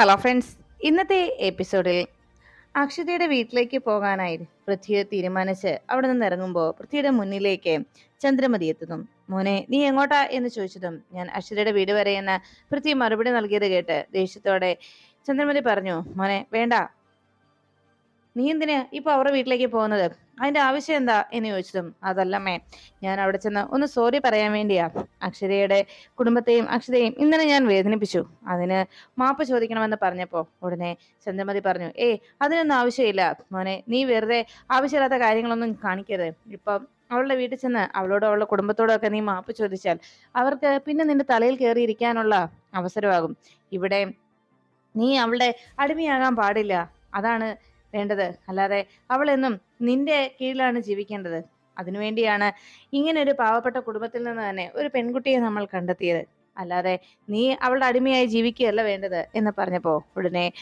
Hello friends ഇന്നത്തെ എപ്പിസോഡിൽ അക്ഷതയുടെ വീട്ടിലേക്ക് പോകാനായി പൃഥ്വി തീരുമാനിച്ച് അവിടെ നിന്ന് ഇറങ്ങുമ്പോൾ പൃഥ്വിയുടെ മുന്നിലേക്ക് ചന്ദ്രമതി എത്തുന്നു. മോനെ നീ എങ്ങോട്ടാ? എന്ന് ചോദിച്ചതും ഞാൻ അക്ഷതയുടെ വീട് വരെ എന്ന് പൃഥ്വി മറുപടി നൽകിയത് കേട്ട് ദേഷ്യത്തോടെ ചന്ദ്രമതി പറഞ്ഞു മോനെ വേണ്ട. നീ എന്തിനാ ഇപ്പൊ അവരുടെ വീട്ടിലേക്ക് പോകുന്നത്? അതിന്റെ ആവശ്യം എന്താ എന്ന് ചോദിച്ചതും അതല്ലമ്മേ ഞാൻ അവിടെ ചെന്ന് ഒന്ന് സോറി പറയാൻ വേണ്ടിയാ. അക്ഷരയുടെ കുടുംബത്തെയും അക്ഷതയെയും ഇന്നലെ ഞാൻ വേദനിപ്പിച്ചു. അതിന് മാപ്പ് ചോദിക്കണമെന്ന് പറഞ്ഞപ്പോ ഉടനെ ചന്ദ്രമതി പറഞ്ഞു ഏയ് അതിനൊന്നും ആവശ്യമില്ല. മോനെ നീ വെറുതെ ആവശ്യമില്ലാത്ത കാര്യങ്ങളൊന്നും കാണിക്കരുത്. ഇപ്പം അവളുടെ വീട്ടിൽ ചെന്ന് അവളോടും അവളുടെ കുടുംബത്തോടും ഒക്കെ നീ മാപ്പ് ചോദിച്ചാൽ അവർക്ക് പിന്നെ നിന്റെ തലയിൽ കയറിയിരിക്കാനുള്ള അവസരമാകും. ഇവിടെ നീ അവളുടെ അടിമയാകാൻ പാടില്ല. അതാണ് വേണ്ടത്. അല്ലാതെ അവൾ എന്നും നിന്റെ കീഴിലാണ് ജീവിക്കേണ്ടത്. അതിനുവേണ്ടിയാണ് ഇങ്ങനെ ഒരു പാവപ്പെട്ട കുടുംബത്തിൽ നിന്ന് തന്നെ ഒരു പെൺകുട്ടിയെ നമ്മൾ കണ്ടെത്തിയത്. അല്ലാതെ നീ അവളുടെ അടിമയായി ജീവിക്കുകയല്ല വേണ്ടത് എന്ന് പറഞ്ഞപ്പോ ഉടനെ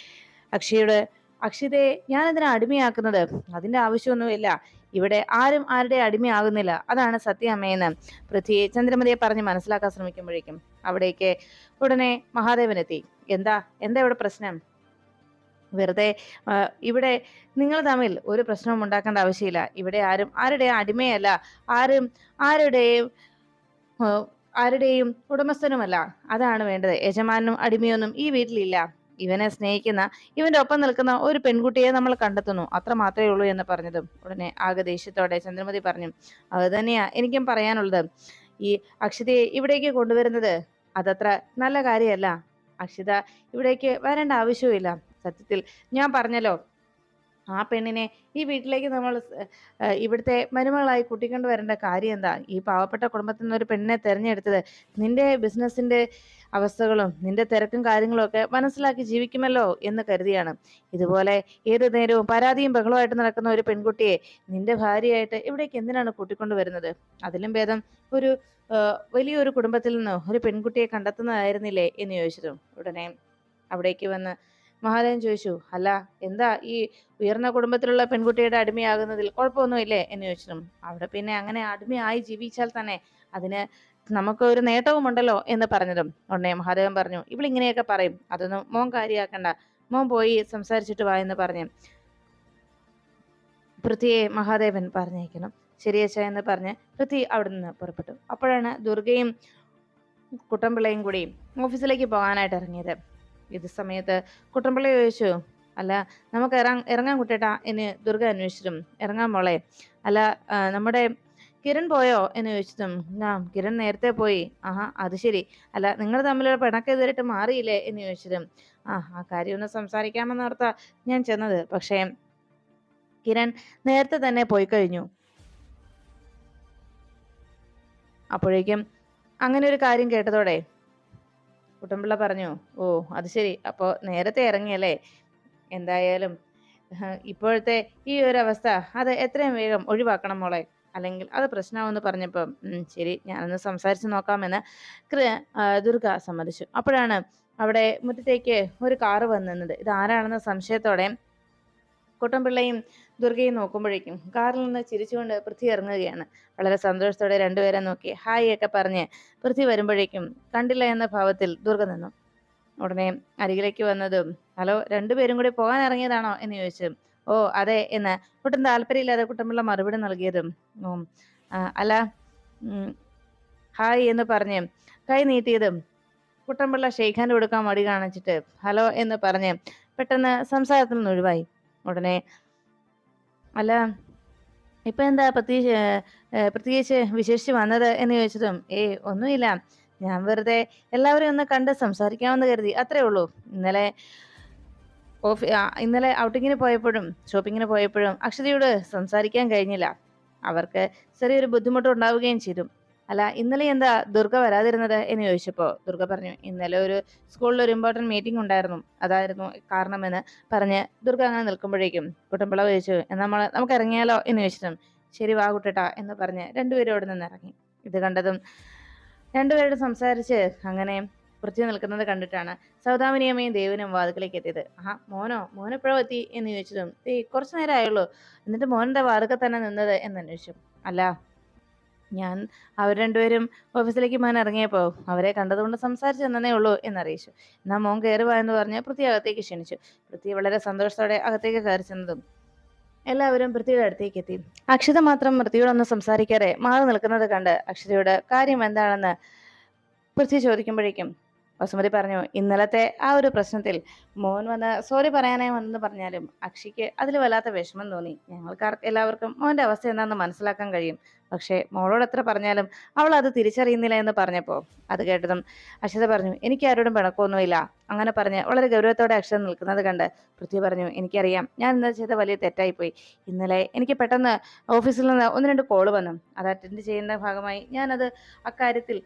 അക്ഷയോട് അക്ഷിതയെ ഞാൻ അതിനെ അടിമയാക്കുന്നത്? അതിന്റെ ആവശ്യമൊന്നുമില്ല. ഇവിടെ ആരും ആരുടെ അടിമയാകുന്നില്ല. അതാണ് സത്യാമ്മയെന്ന് പൃഥ്വിയെ ചന്ദ്രമതിയെ പറഞ്ഞ് മനസ്സിലാക്കാൻ ശ്രമിക്കുമ്പോഴേക്കും അവിടേക്ക് ഉടനെ മഹാദേവനെത്തി. എന്താ? എന്താ ഇവിടെ പ്രശ്നം? വെറുതെ ഇവിടെ നിങ്ങൾ തമ്മിൽ ഒരു പ്രശ്നവും ഉണ്ടാക്കേണ്ട ആവശ്യമില്ല. ഇവിടെ ആരും ആരുടെയും അടിമയല്ല. ആരും ആരുടെയും ആരുടെയും ഉടമസ്ഥനുമല്ല. അതാണ് വേണ്ടത്. യജമാനും അടിമയൊന്നും ഈ വീട്ടിലില്ല. ഇവനെ സ്നേഹിക്കുന്ന ഇവന്റെ ഒപ്പം നിൽക്കുന്ന ഒരു പെൺകുട്ടിയെ നമ്മൾ കണ്ടെത്തുന്നു. അത്ര മാത്രമേ ഉള്ളൂ എന്ന് പറഞ്ഞതും. ഉടനെ ആകെ ദേഷ്യത്തോടെ ചന്ദ്രമതി പറഞ്ഞു അത് തന്നെയാ എനിക്കും പറയാനുള്ളത്. ഈ അക്ഷിതയെ ഇവിടേക്ക് കൊണ്ടുവരുന്നത് അതത്ര നല്ല കാര്യമല്ല. അക്ഷിത ഇവിടേക്ക് വരേണ്ട ആവശ്യവുമില്ല. സത്യത്തിൽ ഞാൻ പറഞ്ഞല്ലോ ആ പെണ്ണിനെ ഈ വീട്ടിലേക്ക് നമ്മൾ ഇവിടുത്തെ മരുമകളായി കൂട്ടിക്കൊണ്ട് വരേണ്ട കാര്യം എന്താ? ഈ പാവപ്പെട്ട കുടുംബത്തിൽ നിന്ന് ഒരു പെണ്ണിനെ തെരഞ്ഞെടുത്തത് നിന്റെ ബിസിനസ്സിന്റെ അവസ്ഥകളും നിന്റെ തിരക്കും കാര്യങ്ങളും ഒക്കെ മനസ്സിലാക്കി ജീവിക്കുമല്ലോ എന്ന് കരുതിയാണ്. ഇതുപോലെ ഏത് നേരവും പരാതിയും ബഹളമായിട്ട് നടക്കുന്ന ഒരു പെൺകുട്ടിയെ നിന്റെ ഭാര്യയായിട്ട് ഇവിടേക്ക് എന്തിനാണ് കൂട്ടിക്കൊണ്ട് വരുന്നത്? അതിലും ഭേദം ഒരു വലിയൊരു കുടുംബത്തിൽ നിന്ന് ഒരു പെൺകുട്ടിയെ കണ്ടെത്തുന്നതായിരുന്നില്ലേ എന്ന് ചോദിച്ചതും ഉടനെ അവിടേക്ക് വന്ന് മഹാദേവൻ ചോദിച്ചു അല്ല എന്താ ഈ ഉയർന്ന കുടുംബത്തിലുള്ള പെൺകുട്ടിയുടെ അടിമയാകുന്നതിൽ കുഴപ്പമൊന്നുമില്ലേ? എന്ന് ചോദിച്ചു. അവിടെ പിന്നെ അങ്ങനെ അടിമയായി ജീവിച്ചാൽ തന്നെ അതിന് നമുക്ക് ഒരു നേട്ടവും ഉണ്ടല്ലോ എന്ന് പറഞ്ഞതും. ഉടനെ മഹാദേവൻ പറഞ്ഞു ഇവളിങ്ങനെയൊക്കെ പറയും. അതൊന്നും മോൻ കാര്യമാക്കണ്ട മോൻ പോയി സംസാരിച്ചിട്ട് വാ എന്ന് പറഞ്ഞു. പൃഥ്വിയെ മഹാദേവൻ പറഞ്ഞേക്കണം ശരിയച്ച എന്ന് പറഞ്ഞ് പൃഥ്വി അവിടെ നിന്ന് പുറപ്പെട്ടു. അപ്പോഴാണ് ദുർഗയും കുട്ടമ്പിള്ളയും കൂടി ഓഫീസിലേക്ക് പോകാനായിട്ട് ഇറങ്ങിയത്. ഇത് സമയത്ത് കുട്ടമ്പിള്ളി ചോദിച്ചു അല്ല നമുക്ക് ഇറങ്ങ ഇറങ്ങാൻ കുട്ടേട്ടാ എന്ന് ദുർഗ അന്വേഷിച്ചിട്ടും. ഇറങ്ങാൻ മോളെ. അല്ല നമ്മുടെ കിരൺ പോയോ? എന്ന് ചോദിച്ചതും ആ കിരൺ നേരത്തെ പോയി. ആഹാ അത് ശരി. അല്ല നിങ്ങൾ തമ്മിലുള്ള പിണക്കം ഇതുവരെയിട്ട് മാറിയില്ലേ? എന്ന് ചോദിച്ചതും ആ ആ കാര്യം ഒന്ന് സംസാരിക്കാമെന്നോർത്താ ഞാൻ ചെന്നത്. പക്ഷേ കിരൺ നേരത്തെ തന്നെ പോയി കഴിഞ്ഞു. അപ്പോഴേക്കും അങ്ങനെ ഒരു കാര്യം കേട്ടതോടെ കുട്ടമ്പിള്ള പറഞ്ഞു ഓ അത് ശരി. അപ്പോൾ നേരത്തെ ഇറങ്ങിയല്ലേ? എന്തായാലും ഇപ്പോഴത്തെ ഈ ഒരു അവസ്ഥ അത് എത്രയും വേഗം ഒഴിവാക്കണം മോളെ. അല്ലെങ്കിൽ അത് പ്രശ്നമാവെന്ന് പറഞ്ഞപ്പം "ഉം, ശരി ഞാനൊന്ന് സംസാരിച്ച് നോക്കാമെന്ന് ദുർഗ സമ്മതിച്ചു. അപ്പോഴാണ് അവിടെ മുറ്റത്തേക്ക് ഒരു കാറ് വന്നത് ഇത് ആരാണെന്ന സംശയത്തോടെ കുട്ടമ്പിള്ളയും ദുർഗയും നോക്കുമ്പോഴേക്കും കാറിൽ നിന്ന് ചിരിച്ചുകൊണ്ട് പൃഥ്വി ഇറങ്ങുകയാണ്. വളരെ സന്തോഷത്തോടെ രണ്ടുപേരെ നോക്കി. ഹായ് ഒക്കെ പറഞ്ഞ് പൃഥ്വി വരുമ്പോഴേക്കും കണ്ടില്ല എന്ന ഭാവത്തിൽ ദുർഗ നിന്നു. ഉടനെ അരികിലേക്ക് വന്നതും ഹലോ രണ്ടുപേരും കൂടി പോകാൻ ഇറങ്ങിയതാണോ? എന്ന് ചോദിച്ചു. ഓ അതെ എന്ന് ഒട്ടും താല്പര്യമില്ലാതെ കുട്ടമുള്ള മറുപടി നൽകിയതും ഓ അല്ല ഹായ് എന്ന് പറഞ്ഞ് കൈ നീട്ടിയതും കുട്ടമ്പിള്ള ഷെയ്ഖാന്റെ കൊടുക്കാൻ മടി കാണിച്ചിട്ട് ഹലോ എന്ന് പറഞ്ഞ് പെട്ടെന്ന് സംസാരത്തിൽ നിന്ന് ഒഴിവായി. ഉടനെ അല്ല ഇപ്പൊ എന്താ പ്രത്യേകിച്ച് പ്രത്യേകിച്ച് വിശേഷിച്ച് വന്നത് എന്ന് ചോദിച്ചതും ഏ ഒന്നുമില്ല. ഞാൻ വെറുതെ എല്ലാവരെയും ഒന്ന് കണ്ട് സംസാരിക്കാമെന്ന് കരുതി അത്രേ ഉള്ളൂ. ഇന്നലെ ഓഫീ ഇന്നലെ ഔട്ടിങ്ങിന് പോയപ്പോഴും ഷോപ്പിങ്ങിന് പോയപ്പോഴും അക്ഷതയോട് സംസാരിക്കാൻ കഴിഞ്ഞില്ല. അവർക്ക് ചെറിയൊരു ബുദ്ധിമുട്ട് ഉണ്ടാവുകയും ചെയ്തു. അല്ല ഇന്നലെ എന്താ ദുർഗ വരാതിരുന്നത് എന്ന് ചോദിച്ചപ്പോൾ ദുർഗ പറഞ്ഞു ഇന്നലെ ഒരു സ്കൂളിൽ ഒരു ഇമ്പോർട്ടന്റ് മീറ്റിംഗ് ഉണ്ടായിരുന്നു. അതായിരുന്നു കാരണമെന്ന് പറഞ്ഞ് ദുർഗ അങ്ങനെ നിൽക്കുമ്പോഴേക്കും കുട്ടമ്പിള ചോദിച്ചു നമ്മൾ നമുക്ക് ഇറങ്ങിയാലോ? എന്ന് ചോദിച്ചിട്ടും ശരി വാ കുട്ടേട്ടാ എന്ന് പറഞ്ഞ് രണ്ടുപേരും അവിടെ നിന്ന് ഇറങ്ങി. ഇത് കണ്ടതും രണ്ടുപേരോട് സംസാരിച്ച് അങ്ങനെ വൃത്തി നിൽക്കുന്നത് കണ്ടിട്ടാണ് സൗദാമിനിയമ്മയും ദേവനും വാതുക്കലേക്ക് എത്തിയത്. ആഹാ മോനോ മോനെപ്പോഴോ എത്തി? എന്ന് ചോദിച്ചതും കുറച്ചു നേരം ആയുള്ളൂ. എന്നിട്ട് മോനെന്താ വാതുക്ക തന്നെ നിന്നത്? എന്ന് അന്വേഷിച്ചു. അല്ല ഞാൻ അവർ രണ്ടുപേരും ഓഫീസിലേക്ക് മോൻ ഇറങ്ങിയപ്പോൾ അവരെ കണ്ടതുകൊണ്ട് സംസാരിച്ചു തന്നേ ഉള്ളൂ എന്നറിയിച്ചു. എന്നാൽ മോൻ കയറി വാ എന്ന് പറഞ്ഞ് പൃഥ്വി അകത്തേക്ക് ക്ഷണിച്ചു. പൃഥ്വി വളരെ സന്തോഷത്തോടെ അകത്തേക്ക് കയറി ചെന്നതും എല്ലാവരും പൃഥ്വിയുടെ അടുത്തേക്ക് എത്തി. അക്ഷിത മാത്രം പൃഥ്വിയോടൊന്നും സംസാരിക്കാതെ മാറി നിൽക്കുന്നത് കണ്ട് അക്ഷിതയോട് കാര്യം എന്താണെന്ന് പൃഥ്വി ചോദിക്കുമ്പോഴേക്കും വസുമതി പറഞ്ഞു ഇന്നലത്തെ ആ ഒരു പ്രശ്നത്തിൽ മോൻ വന്ന് സോറി പറയാനായി വന്നെന്ന് പറഞ്ഞാലും അക്ഷിക്ക് അതിൽ വല്ലാത്ത വിഷമം തോന്നി. ഞങ്ങൾക്ക് എല്ലാവർക്കും മോന്റെ അവസ്ഥ എന്താണെന്ന് മനസ്സിലാക്കാൻ കഴിയും. പക്ഷേ മോളോട് എത്ര പറഞ്ഞാലും അവൾ അത് തിരിച്ചറിയുന്നില്ല എന്ന് പറഞ്ഞപ്പോൾ അത് കേട്ടതും അക്ഷിത പറഞ്ഞു എനിക്ക് ആരോടും പിണക്കമൊന്നുമില്ല. അങ്ങനെ പറഞ്ഞ് വളരെ ഗൗരവത്തോടെ അക്ഷത നിൽക്കുന്നത് കണ്ട് പൃഥ്വി പറഞ്ഞു എനിക്കറിയാം. ഞാൻ ഇന്നലെ ചെയ്ത വലിയ തെറ്റായിപ്പോയി. ഇന്നലെ എനിക്ക് പെട്ടെന്ന് ഓഫീസിൽ നിന്ന് ഒന്ന് രണ്ട് കോൾ വന്നു. അത് അറ്റൻഡ് ചെയ്യുന്ന ഭാഗമായി ഞാനത് അക്കാര്യത്തിൽ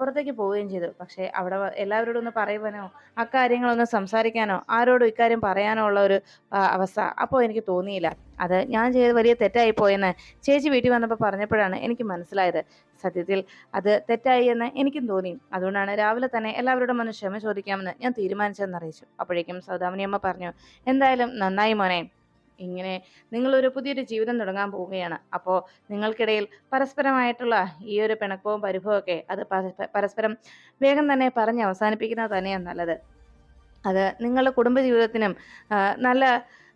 പുറത്തേക്ക് പോവുകയും ചെയ്തു. പക്ഷേ അവിടെ എല്ലാവരോടും ഒന്ന് പറയുവാനോ അക്കാര്യങ്ങളൊന്ന് സംസാരിക്കാനോ ആരോടും ഇക്കാര്യം പറയാനോ ഉള്ള ഒരു അവസ്ഥ അപ്പോൾ എനിക്ക് തോന്നിയില്ല. അത് ഞാൻ ചെയ്ത് വലിയ തെറ്റായി പോയെന്ന് ചേച്ചി വീട്ടിൽ വന്നപ്പോൾ പറഞ്ഞപ്പോഴാണ് എനിക്ക് മനസ്സിലായത്. സത്യത്തിൽ അത് തെറ്റായി എന്ന് എനിക്കും തോന്നി. അതുകൊണ്ടാണ് രാവിലെ തന്നെ എല്ലാവരോടും ഒന്ന് ക്ഷമ ചോദിക്കാമെന്ന് ഞാൻ തീരുമാനിച്ചതെന്ന് അറിയിച്ചു. അപ്പോഴേക്കും സൗദാമിനിയമ്മ പറഞ്ഞു എന്തായാലും നന്നായി മോനെ. ഇങ്ങനെ നിങ്ങളൊരു പുതിയൊരു ജീവിതം തുടങ്ങാൻ പോവുകയാണ്. അപ്പോൾ നിങ്ങൾക്കിടയിൽ പരസ്പരമായിട്ടുള്ള ഈ ഒരു പിണക്കവും പരിഭവമൊക്കെ അത് പരസ്പരം വേഗം തന്നെ പറഞ്ഞ് അവസാനിപ്പിക്കുന്നത് തന്നെയാണ് നല്ലത്. അത് നിങ്ങളുടെ കുടുംബജീവിതത്തിനും നല്ല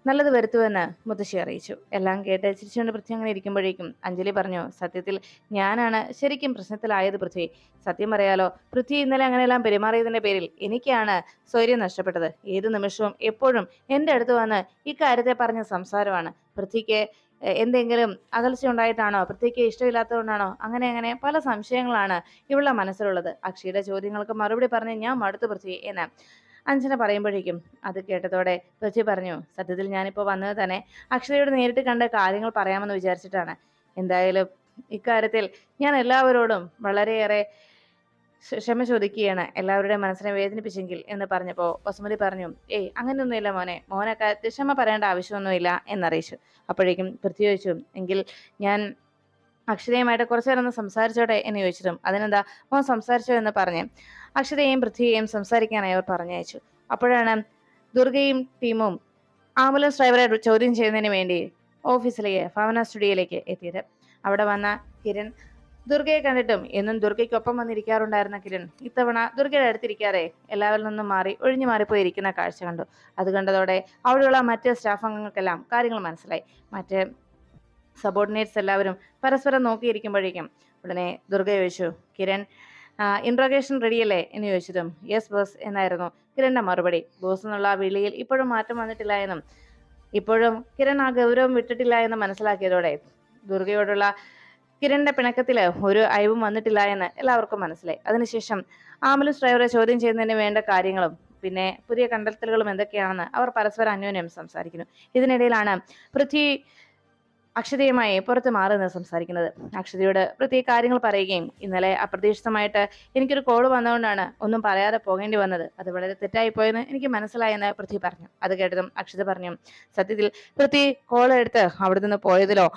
നല്ലത് വരുത്തുമെന്ന് മുത്തശ്ശി അറിയിച്ചു. എല്ലാം കേട്ട് ചിരിച്ചുകൊണ്ട് പൃഥ്വി അങ്ങനെ ഇരിക്കുമ്പോഴേക്കും അഞ്ജലി പറഞ്ഞു സത്യത്തിൽ ഞാനാണ് ശരിക്കും പ്രശ്നത്തിലായത് പൃഥ്വി. സത്യം പറയാലോ പൃഥ്വി ഇന്നലെ അങ്ങനെയെല്ലാം പെരുമാറിയതിന്റെ പേരിൽ എനിക്കാണ് സ്വൈര്യം നഷ്ടപ്പെട്ടത്. ഏത് നിമിഷവും എപ്പോഴും എന്റെ അടുത്ത് വന്ന് ഇക്കാര്യത്തെ പറഞ്ഞ സംസാരമാണ്. പൃഥ്വിക്ക് എന്തെങ്കിലും അകൽച്ച ഉണ്ടായിട്ടാണോ? പൃഥ്വിക്ക് ഇഷ്ടമില്ലാത്തതുകൊണ്ടാണോ? അങ്ങനെ അങ്ങനെ പല സംശയങ്ങളാണ് ഇവളുടെ മനസ്സിലുള്ളത്. അക്ഷിയുടെ ചോദ്യങ്ങൾക്ക് മറുപടി പറഞ്ഞ് ഞാൻ മടുത്തു പൃഥ്വി എന്ന്. അഞ്ജന പറയുമ്പോഴേക്കും അത് കേട്ടതോടെ പൃഥ്വി പറഞ്ഞു സത്യത്തിൽ ഞാനിപ്പോൾ വന്നത് തന്നെ അക്ഷരയോട് നേരിട്ട് കണ്ട കാര്യങ്ങൾ പറയാമെന്ന് വിചാരിച്ചിട്ടാണ്. എന്തായാലും ഇക്കാര്യത്തിൽ ഞാൻ എല്ലാവരോടും വളരെയേറെ ക്ഷമ ചോദിക്കുകയാണ്. എല്ലാവരുടെയും മനസ്സിനെ വേദനിപ്പിച്ചെങ്കിൽ എന്ന് പറഞ്ഞപ്പോൾ വസുമതി പറഞ്ഞു ഏയ് അങ്ങനെയൊന്നുമില്ല മോനെ. മോനൊക്കെ ക്ഷമ പറയേണ്ട ആവശ്യമൊന്നുമില്ല എന്നറിയിച്ചു. അപ്പോഴേക്കും പൃഥ്വി ചോദിച്ചു എങ്കിൽ ഞാൻ അക്ഷരയുമായിട്ട് കുറച്ചു നേരം ഒന്ന് സംസാരിച്ചോട്ടെ എന്ന് ചോദിച്ചിട്ടും അതിനെന്താ മോൻ സംസാരിച്ചോ എന്ന് പറഞ്ഞ് അക്ഷരയെയും പൃഥ്വിയെയും സംസാരിക്കാനായി അവർ പറഞ്ഞയച്ചു. അപ്പോഴാണ് ദുർഗയും ടീമും ആംബുലൻസ് ഡ്രൈവറെ ചോദ്യം ചെയ്യുന്നതിന് വേണ്ടി ഓഫീസിലേക്ക് ഭവന സ്റ്റുഡിയോയിലേക്ക് എത്തിയത്. അവിടെ വന്ന കിരൺ ദുർഗയെ കണ്ടിട്ടും എന്നും ദുർഗയ്ക്കൊപ്പം വന്നിരിക്കാറുണ്ടായിരുന്ന കിരൺ ഇത്തവണ ദുർഗയുടെ അടുത്തിരിക്കാതെ എല്ലാവരിൽ നിന്നും മാറി ഒഴിഞ്ഞു മാറിപ്പോയിരിക്കുന്ന കാഴ്ച കണ്ടു. അത് കണ്ടതോടെ അവിടെയുള്ള മറ്റ് സ്റ്റാഫ് അംഗങ്ങൾക്കെല്ലാം കാര്യങ്ങൾ മനസ്സിലായി. മറ്റ് സബോർഡിനേറ്റ്സ് എല്ലാവരും പരസ്പരം നോക്കിയിരിക്കുമ്പോഴേക്കും ഉടനെ ദുർഗ ചോദിച്ചു കിരൺ ഇൻട്രോഗേഷൻ റെഡിയല്ലേ എന്ന് ചോദിച്ചതും യെസ് ബോസ് എന്നായിരുന്നു. കിരണിന്റെ മറുപടി ബോസ് എന്നുള്ള ആ വിളിയിൽ ഇപ്പോഴും മാറ്റം വന്നിട്ടില്ല എന്നും ഇപ്പോഴും കിരൺ ആ ഗൗരവം വിട്ടിട്ടില്ല എന്ന് മനസ്സിലാക്കിയതോടെ ദുർഗയോടുള്ള കിരണിന്റെ പിണക്കത്തിൽ ഒരു അയവും വന്നിട്ടില്ല എന്ന് എല്ലാവർക്കും മനസ്സിലായി. അതിനുശേഷം ആംബുലൻസ് ഡ്രൈവറെ ചോദ്യം ചെയ്യുന്നതിന് വേണ്ട കാര്യങ്ങളും പിന്നെ പുതിയ കണ്ടെത്തലുകളും എന്തൊക്കെയാണെന്ന് അവർ പരസ്പരം അന്യോന്യം സംസാരിക്കുന്നു. ഇതിനിടയിലാണ് പൃഥ്വി അക്ഷതയുമായി പുറത്ത് മാറി നിന്ന് സംസാരിക്കുന്നത്. അക്ഷതയോട് പ്രത്യേക കാര്യങ്ങൾ പറയുകയും ഇന്നലെ അപ്രതീക്ഷിതമായിട്ട് എനിക്കൊരു കോൾ വന്നതുകൊണ്ടാണ് ഒന്നും പറയാതെ പോകേണ്ടി വന്നത്. അത് വളരെ തെറ്റായി പോയെന്ന് എനിക്ക് മനസ്സിലായെന്ന് പൃഥ്വി പറഞ്ഞു. അത് കേട്ടതും അക്ഷത പറഞ്ഞു സത്യത്തിൽ പൃഥ്വി കോൾ എടുത്ത് അവിടെ നിന്ന് പോയതിലോ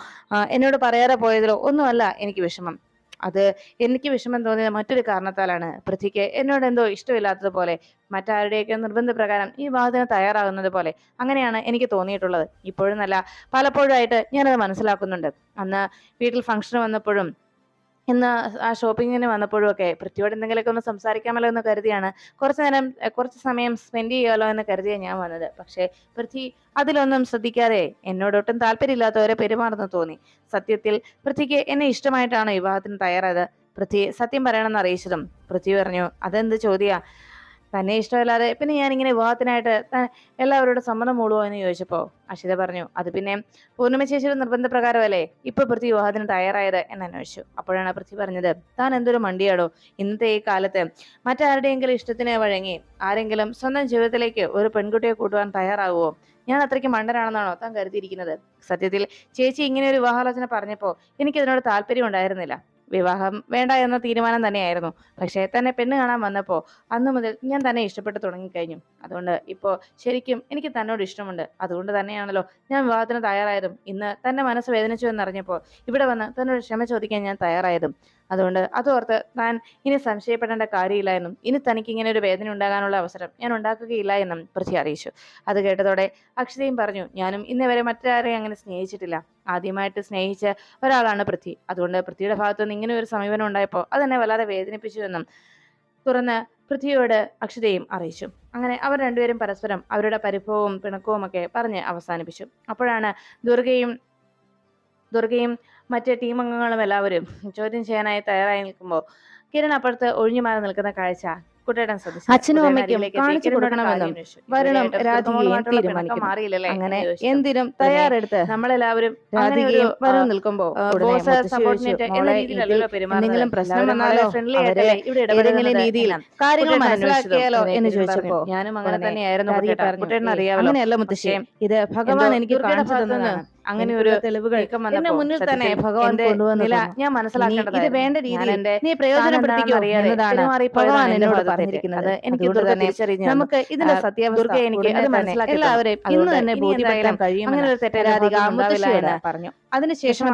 എന്നോട് പറയാതെ പോയതിലോ ഒന്നുമല്ല എനിക്ക് വിഷമം. അത് എനിക്ക് വിഷമം തോന്നിയത് മറ്റൊരു കാരണത്താലാണ്. പൃഥ്വിക്ക് എന്നോട് എന്തോ ഇഷ്ടമില്ലാത്തതുപോലെ മറ്റാരുടെയൊക്കെ നിർബന്ധപ്രകാരം ഈ വിവാഹത്തിന് തയ്യാറാകുന്നത് പോലെ അങ്ങനെയാണ് എനിക്ക് തോന്നിയിട്ടുള്ളത്. ഇപ്പോഴും നല്ല പലപ്പോഴായിട്ട് ഞാനത് മനസ്സിലാക്കുന്നുണ്ട്. അന്ന് വീട്ടിൽ ഫംഗ്ഷൻ വന്നപ്പോഴും ഇന്ന് ആ ഷോപ്പിങ്ങിന് വന്നപ്പോഴുമൊക്കെ പൃഥ്വിയോട് എന്തെങ്കിലുമൊക്കെ ഒന്ന് സംസാരിക്കാമല്ലോ എന്ന് കരുതിയാണ്. കുറച്ച് നേരം കുറച്ച് സമയം സ്പെൻഡ് ചെയ്യാമല്ലോ എന്ന് കരുതിയാണ് ഞാൻ വന്നത്. പക്ഷേ പൃഥ്വി അതിലൊന്നും ശ്രദ്ധിക്കാതെ എന്നോടൊട്ടും താല്പര്യമില്ലാത്തവരെ പെരുമാറുന്നു തോന്നി. സത്യത്തിൽ പൃഥ്വിക്ക് എന്നെ ഇഷ്ടമായിട്ടാണ് വിവാഹത്തിന് തയ്യാറായത്. പൃഥ്വി സത്യം പറയണമെന്ന് അറിയിച്ചതും പൃഥ്വി പറഞ്ഞു അതെന്ത് ചോദ്യ? തന്നെ ഇഷ്ടമല്ലാതെ പിന്നെ ഞാനിങ്ങനെ വിവാഹത്തിനായിട്ട് എല്ലാവരോടും സമ്മതം മൂടുമോ എന്ന് ചോദിച്ചപ്പോൾ അഷിത പറഞ്ഞു അത് പിന്നെ പൂർണിമ ചേച്ചിയുടെ നിർബന്ധപ്രകാരമല്ലേ? ഇപ്പോൾ പൃഥ്വി വിവാഹത്തിന് തയ്യാറായത്? എന്ന് അന്വേഷിച്ചു. അപ്പോഴാണ് പൃഥ്വി പറഞ്ഞത് താൻ എന്തൊരു മണ്ടിയാടോ? ഇന്നത്തെ ഈ കാലത്ത് മറ്റാരുടെയെങ്കിലും ഇഷ്ടത്തിന് വഴങ്ങി ആരെങ്കിലും സ്വന്തം ജീവിതത്തിലേക്ക് ഒരു പെൺകുട്ടിയെ കൂട്ടുവാൻ തയ്യാറാവുമോ ഞാൻ അത്രയ്ക്ക് മണ്ടനാണെന്നാണോ താൻ കരുതിയിരിക്കുന്നത്? സത്യത്തിൽ ചേച്ചി ഇങ്ങനെ ഒരു വിവാഹാലോചന പറഞ്ഞപ്പോൾ എനിക്കതിനോട് താല്പര്യം ഉണ്ടായിരുന്നില്ല വിവാഹം വേണ്ട എന്ന തീരുമാനം തന്നെയായിരുന്നു. പക്ഷേ തന്നെ പെണ്ണ് കാണാൻ വന്നപ്പോൾ അന്നു മുതൽ ഞാൻ തന്നെ ഇഷ്ടപ്പെട്ടു തുടങ്ങിക്കഴിഞ്ഞു. അതുകൊണ്ട് ഇപ്പോൾ ശരിക്കും എനിക്ക് തന്നോട് ഇഷ്ടമുണ്ട്. അതുകൊണ്ട് തന്നെയാണല്ലോ ഞാൻ വിവാഹത്തിന് തയ്യാറായതും. ഇന്ന് തന്റെ മനസ്സ് വേദനിച്ചു എന്നറിഞ്ഞപ്പോൾ ഇവിടെ വന്ന് തന്നോട് ക്ഷമ ചോദിക്കാൻ ഞാൻ തയ്യാറായതും. അതുകൊണ്ട് അതോർത്ത് താൻ ഇനി സംശയപ്പെടേണ്ട കാര്യമില്ല എന്നും ഇനി തനിക്ക് ഇങ്ങനെ ഒരു വേദന ഉണ്ടാകാനുള്ള അവസരം ഞാൻ ഉണ്ടാക്കുകയില്ല എന്നും പൃഥ്വി അറിയിച്ചു. അത് കേട്ടതോടെ അക്ഷതയും പറഞ്ഞു ഞാനും ഇന്നേവരെ മറ്റാരെയും അങ്ങനെ സ്നേഹിച്ചിട്ടില്ല. ആദ്യമായിട്ട് സ്നേഹിച്ച ഒരാളാണ് പൃഥ്വി അതുകൊണ്ട് പൃഥ്വിയുടെ ഭാഗത്തു നിന്ന് ഇങ്ങനെ ഒരു സമീപനം ഉണ്ടായപ്പോൾ അതെന്നെ വളരെ വേദനിപ്പിച്ചു എന്നും തുറന്ന് പൃഥ്വിയോട് അക്ഷതയും അറിയിച്ചു. അങ്ങനെ അവർ രണ്ടുപേരും പരസ്പരം അവരുടെ പരിഭവവും പിണക്കവും ഒക്കെ പറഞ്ഞ് അവസാനിപ്പിച്ചു. അപ്പോഴാണ് ദുർഗയും ദുർഗയും മറ്റ് ടീം അംഗങ്ങളും എല്ലാവരും ചോദ്യം ചെയ്യാനായി തയ്യാറായി നിൽക്കുമ്പോൾ കിരൺ അപ്പുറത്ത് ഒഴിഞ്ഞു മാറി നിൽക്കുന്ന കാഴ്ച കുട്ടേടൻ ശ്രദ്ധിച്ചു? അച്ഛനും അമ്മയ്ക്കും കാണിച്ചു കൊടുക്കണമെന്നും വരണം തീരുമാനിക്കും അങ്ങനെ എന്തിനും തയ്യാറെടുത്ത് നമ്മളെല്ലാവരും വരും നിൽക്കുമ്പോ എന്തെങ്കിലും പ്രശ്നം വന്നാലോ ഏതെങ്കിലും രീതിയിൽ കാര്യങ്ങൾ മനസ്സിലാക്കിയാലോ എന്ന് ചോദിച്ചപ്പോ ഞാനും അങ്ങനെ തന്നെയായിരുന്നു കുട്ടേടൻ അറിയാമല്ലോ. അങ്ങനെയല്ല മുത്തശ്ശേ. ഇത് ഭഗവാൻ എനിക്ക് കാണിച്ചു തന്നതാണ്. അങ്ങനെ ഒരു തെളിവുകൾ എന്റെ മുന്നിൽ തന്നെ ഭഗവാൻ നില ഞാൻ മനസ്സിലാക്കേണ്ടത് ഇത് വേണ്ട രീതിയിൽ നീ പ്രയോജനപ്പെടുത്തിക്കോ എന്നതാണ് ഭഗവാൻ എന്നോട് പറഞ്ഞിരിക്കുന്നത്. എനിക്ക് തിരിച്ചറിഞ്ഞു നമുക്ക് ഇതിന്റെ സത്യാവസ്ഥ എനിക്ക് അത് മനസ്സിലാക്കി എല്ലാവരെയും ഇന്ന് തന്നെ ബോധ്യപ്പെടുത്താൻ കഴിയും അങ്ങനെ ഒരു തെറ്റരാധികാമില്ല പറഞ്ഞു. അതിനുശേഷം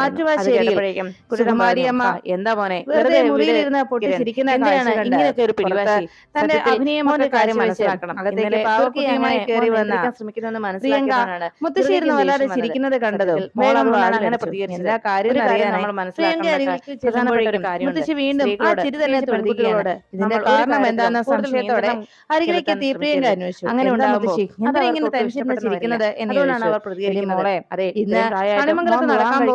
ആറ്റുവാശ്ശേരിയിലും കുരുമാരിയമ്മ എന്താ മോനെ? വെറുതെ മുറിയിലിരുന്ന് പൊട്ടിച്ചിരിക്കുന്ന ഇങ്ങനെയൊക്കെ ഒരു പിടിവാശി? തന്റെ അഭിനയമോന്റെ കാര്യം മനസ്സിലാക്കണം. അകത്തേക്ക് പാവക്കുട്ടിയുമായി കയറി വന്ന ശ്രമിക്കുന്നുവെന്ന് മനസ്സിലാക്കിയതാണ് മുത്തശ്ശേരി വല്ലാതെ ചിരിക്കുന്നത് കണ്ടത് അങ്ങനെ നമ്മൾ വീണ്ടും ഇതിന്റെ കാരണം സംശയത്തോടെ അരികിലേക്ക് തീപ്രിയങ്ക അന്വേഷിച്ചു. അങ്ങനെ ഉണ്ടാകുമ്പോൾ ചിരിക്കുന്നത് എന്തുകൊണ്ടാണ് അവർ പ്രതികരിക്കുന്നത്. നടക്കാൻ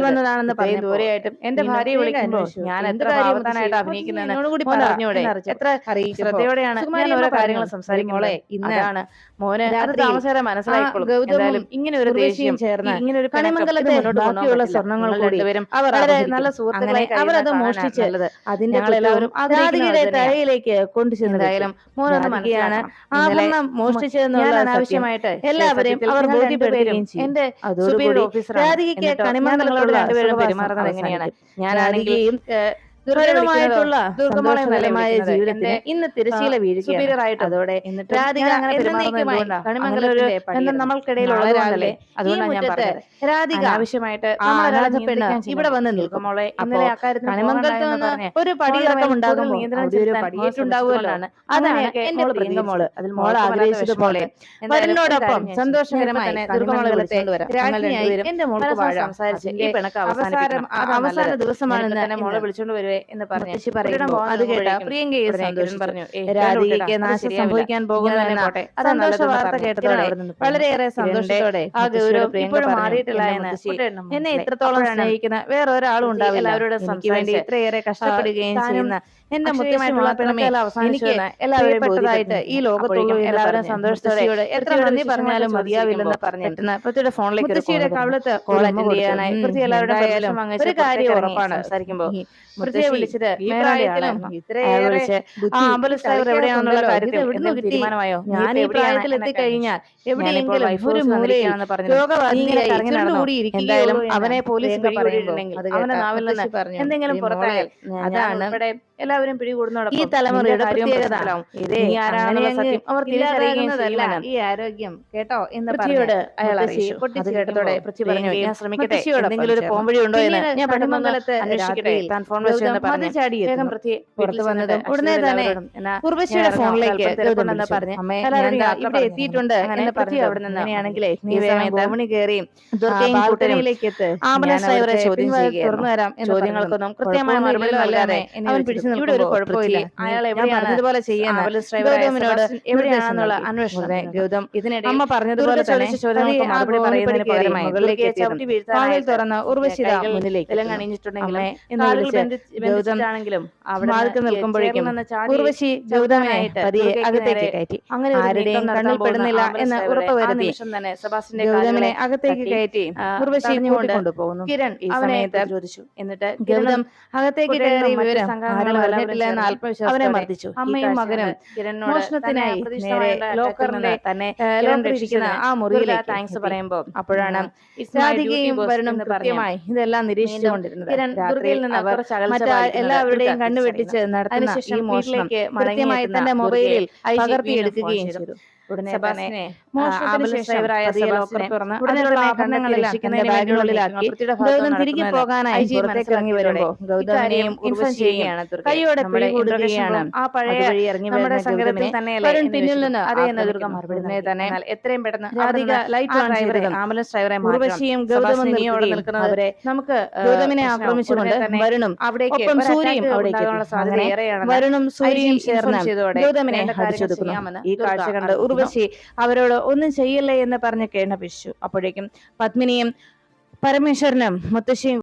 വന്നതാണെന്ന് പറയും ദൂരെയായിട്ടും എന്റെ ഭാര്യ വിളിക്കുമ്പോൾ ഞാൻ എത്ര ഭാവത്താനായിട്ട് അഭിനയിക്കുന്നതെന്ന് അറിഞ്ഞൂടെ എത്ര ശ്രദ്ധയോടെയാണ് ഞാൻ ഓരോ കാര്യങ്ങൾ സംസാരിക്കുമ്പോളെ ഇന്നാണ് മോനെ അത് താമസിക്കാതെ ഗൗതമും ഇങ്ങനെ ഒരു ദേശീയം ചേർന്ന് ഇങ്ങനെ ഒരു കണിമംഗലത്തെ ബാക്കിയുള്ള സ്വർണങ്ങൾ കൂടി വളരെ നല്ല സുഹൃത്തുക്കളെ അവരത് മോഷ്ടിച്ച് അതിന്റെ എല്ലാവരും അഗാധികയുടെ തലയിലേക്ക് കൊണ്ടുചെന്ന് എന്തായാലും മോനൊന്ന് മനസ്സിലാണ് ആഭരണം മോഷ്ടിച്ചതെന്നുള്ള അനാവശ്യമായിട്ട് എല്ലാവരെയും അവർ ബോധ്യപ്പെടുകയും എന്റെ ഓഫീസർ രാധികയ്ക്ക് കണിമംഗലങ്ങളോട് രണ്ടുപേരും പെരുമാറുന്നത് എങ്ങനെയാണ്? ഞാനാണെങ്കിൽ ദുർഘടമായിട്ടുള്ള ജീവിതത്തിന് ഇന്ന് തിരശീല വീഴുകയാണ് അതോടെ രാധിക അങ്ങനെ അതുകൊണ്ടാണ് ഞാൻ രാധിക ആവശ്യമായിട്ട് ഇവിടെ വന്ന് നിൽക്കും. ഇന്നലെ അക്കാര്യത്തിൽ ഒരു പടിയിറക്കം ഉണ്ടാകും ഒരു പടിയേറ്റുണ്ടാകുമല്ലോണ് അതാണ്. എന്റെ പ്രിയങ്കമോൾ അതിൽ മോൾ ആഗ്രഹിച്ചതുപോലെ വരനോടൊപ്പം സന്തോഷകരമായി ദുർഗമോളത്തെ എന്റെ മോളെ സംസാരിച്ച് ഈ പിണക്ക് അവസാനം അവസാന ദിവസമാണെന്ന് മോളെ വിളിച്ചോണ്ട് വരുവേ പോരെ എന്ന് പറഞ്ഞു അത് കേട്ട പ്രിയങ്കയും പറഞ്ഞു രാധികയ്ക്ക് നാശം സംഭവിക്കാൻ പോകുന്നതിനെ സന്തോഷ വാർത്ത കേട്ടതോടെ വളരെയേറെ സന്തോഷത്തോടെ ആ ഗൗരവം ഇപ്പോഴും മാറിയിട്ടില്ല എന്ന് എന്നെ ഇത്രത്തോളം സ്നേഹിക്കുന്ന വേറെ ഒരാളും ഉണ്ടാവില്ല. അവരുടെ വേണ്ടി ഇത്രയേറെ കഷ്ടപ്പെടുകയും ചെയ്യുന്ന എന്റെ മുത്തശ്ശിമായിട്ടുള്ള ഈ ലോകത്തുള്ള എല്ലാവരും സന്തോഷത്തോടെ എത്ര നന്ദി പറഞ്ഞാലും മതിയാവില്ലെന്ന് പറഞ്ഞിരുന്ന പൃഥ്വിയുടെ ഫോണിലേക്ക് മുത്തശ്ശിയുടെ കവിളത്ത് കോൾ അറ്റൻഡ് ചെയ്യാനായി പൃഥ്വി എല്ലാവരും ഒരു കാര്യം ഉറപ്പാണ്. സംസാരിക്കുമ്പോൾ പൃഥ്വിയെ വിളിച്ചിട്ട് വിളിച്ച് ആ അമ്പലസ് ഡ്രൈവർ എവിടെയാണെന്നുള്ള കാര്യത്തിൽ തീരുമാനമായോ? ഞാൻ ഈ പ്രായത്തിൽ എത്തിക്കഴിഞ്ഞാൽ എവിടെയെങ്കിലും ഒരു മൂലയാണെന്ന് പറഞ്ഞു രോഗവാദിയായി അവനെ പോലീസ് പറയുമ്പോൾ അവനെ നാവിൽ നിന്ന് എന്തെങ്കിലും പുറത്തായാൽ അതാണ് ഇവിടെ എല്ലാവരും പിടികൂടുന്നതോടൊപ്പം ഈ തലമുറയുടെ പ്രത്യേകത. അവർ തിരിച്ചറിയുന്നതല്ല ഈ ആരോഗ്യം കേട്ടോ എന്ന് പറഞ്ഞോട് അയാൾ അത് കേട്ടതോടെ പൃഥ്വി പറഞ്ഞു ഞാൻ ശ്രമിക്കട്ടെ ഒരു പോംവഴി ഉണ്ടോ എന്ന് ഞാൻ പടിമംഗലത്ത് അന്വേഷിക്കട്ടെ. താൻ ഫോൺ വിളിച്ചു പറഞ്ഞു വേഗം പുറത്തു വന്നത് ഉടനെ തന്നെ കുർബശ്ശിയുടെ ഫോണിലേക്ക് എന്ന് പറഞ്ഞ് ഇവിടെ എത്തിയിട്ടുണ്ട് എന്ന് പറഞ്ഞു അവിടെ നിന്ന്. അങ്ങനെയാണെങ്കിൽ നീ ധവണി കയറി ആംബുലൻസ് ഡ്രൈവറെ ചോദ്യം ചെയ്യുകയായിരുന്നു ചോദ്യങ്ങൾക്കൊന്നും കൃത്യമായ മറുപടി നൽകാതെ അവൻ പിടിച്ചു ഇവിടെ ഒരു അന്വേഷണം ഗൗതം. അമ്മ മുന്നിലേക്ക് അങ്ങനെ ആരുടെയും കണ്ണിൽ പെടുന്നില്ല എന്ന് ഉറപ്പുവരുത്തി ഗൗതമനെ അകത്തേക്ക് കയറ്റി ഉർവശി കൊണ്ടുപോകുന്നു കിരൺ ഈ ചോദിച്ചു എന്നിട്ട് ഗൗതം അകത്തേക്ക് കയറി വിവരം അവനെ മർദ്ദിച്ചു. അമ്മയും മകനും മോഷണത്തിനായി നേരെ ലോക്കറിന്റെ തന്നെ രക്ഷിക്കുന്ന ആ മുറിയിലേക്ക് താങ്ക്സ് പറയുമ്പോൾ അപ്പോഴാണ് രാധികയും വരുണം കൃത്യമായി ഇതെല്ലാം നിരീക്ഷിച്ചുകൊണ്ടിരുന്നത് രാത്രിയിൽ നിന്ന് അവർ മറ്റു എല്ലാവരുടെയും കണ്ണുവെട്ടിച്ച് നടത്തുന്ന ഈ മോഷണം കൃത്യമായി തന്റെ മൊബൈലിൽ പകർത്തിയെടുക്കുകയും ചെയ്തു. ഉടനെ തന്നെ തിരികെ പോകാനായി പുറത്തേക്ക് ഇറങ്ങി മനസ്സിലാക്കിയതോടെ വരുമ്പോൾ ഗൗതമിനെയും ഉർവശിയെയും കൈയോടെ പിടികൂടുകയാണ് ആ പഴയ വഴി ഇറങ്ങി നമ്മുടെ വരുന്ന തന്നെ പിന്നിൽ നിന്ന് മറുപടി തന്നെ എത്രയും പെട്ടെന്ന് അധിക ലൈറ്റ് ഓൺ ചെയ്തതും ആംബുലൻസ് ഡ്രൈവറെ ഉർവശിയും ഗൗതമും അവരെ നമുക്ക് ഗൗതമിനെ ആക്രമിച്ചുകൊണ്ട് വരുണും. അവിടേക്ക് സൂര്യയും അവിടേക്ക് വരുണും സൂര്യയും ചേർന്ന് ഗൗതമിനെ അടിച്ചൊതുക്കുന്നു ഈ കാഴ്ച കണ്ട്. ഉർവശി അവരോട് ഒന്നും ചെയ്യല്ലേ എന്ന് പറഞ്ഞ് കേണപിച്ചു അപ്പോഴേക്കും പത്മിനിയും പരമേശ്വരനും മുത്തശ്ശിയും